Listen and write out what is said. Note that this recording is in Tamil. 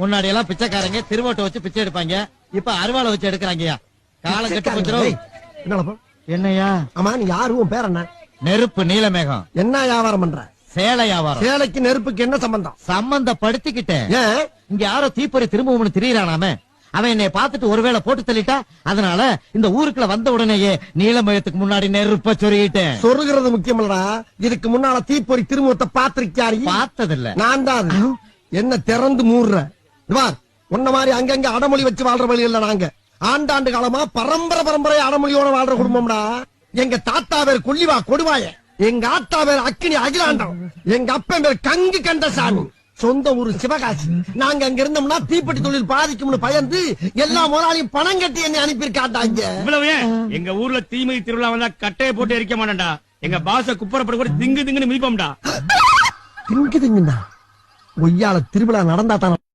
முன்னாடி எல்லாம் பிச்சைக்காரங்க திருவோட்டை வச்சு பிச்சை எடுப்பாங்க. இப்ப அருவாளை வச்சு எடுக்கிறாங்கய்யா. காலம் கட்டு என்னடா என்னய்யா? ஆமா நீ யாரு? உன் பேர் என்ன? நெருப்பு நீலமேகம். என்ன வியாபாரம் பண்ற? சேலை வியாபாரம். சேலைக்கு நெருப்புக்கு என்ன சம்பந்தம்? சம்பந்தப்படுத்திக்கிட்டேன். இங்க யாரோ தீப்பொறி திரும்பவும் திரியறானாமே. அவன் என்னை பார்த்துட்டு ஒருவேளை போட்டு தள்ளிட்டா அதனால இந்த ஊருக்குள்ள வந்த உடனேயே நீலமயத்துக்கு முன்னாடி நெருப்ப சொருகிட்டேன். சொருகிறது முக்கியமல்லடா. இதுக்கு முன்னால தீப்பொறி திருமுகத்தை பாத்திருக்காரு பார்த்ததில்ல. நான் தான். என்ன திறந்து மூடுற? பார் உன்ன மாதிரி அங்கங்க அடமொழி வச்சு வாழ்ற வழி இல்ல நாங்க. ஆண்டாண்டு காலமா பரம்பரை பரம்பரை அடமொழியோட வாழ்ற குடும்பம்டா. எங்க தாத்தா பேர் கொல்லிவா கொடுவாய எங்க ஆத்தா பேர் அக்கினி அகிலாண்டம் எங்க அப்பன் பேர் கங்கு கண்டசாமி சொந்த ஊரு சிவகாசி. நாங்க அங்க இருந்தோம்னா தீப்பெட்டி தொழில் பாதிக்கும்னு பயந்து எல்லா முதலாளியும் பணம் கட்டி என்னை அனுப்பியிருக்காண்டாங்க இவ்வளவு எங்க ஊர்ல தீமை திருவிழா வந்தா கட்டையை போட்டு எரிக்க மாட்டேன்டா. எங்க பாச குப்பரப்பட கூட திங்கு திங்குன்னு மிதிப்போம்டா. திங்கு திங்குண்ணா ஒய்யால திருவிழா நடந்தா தானே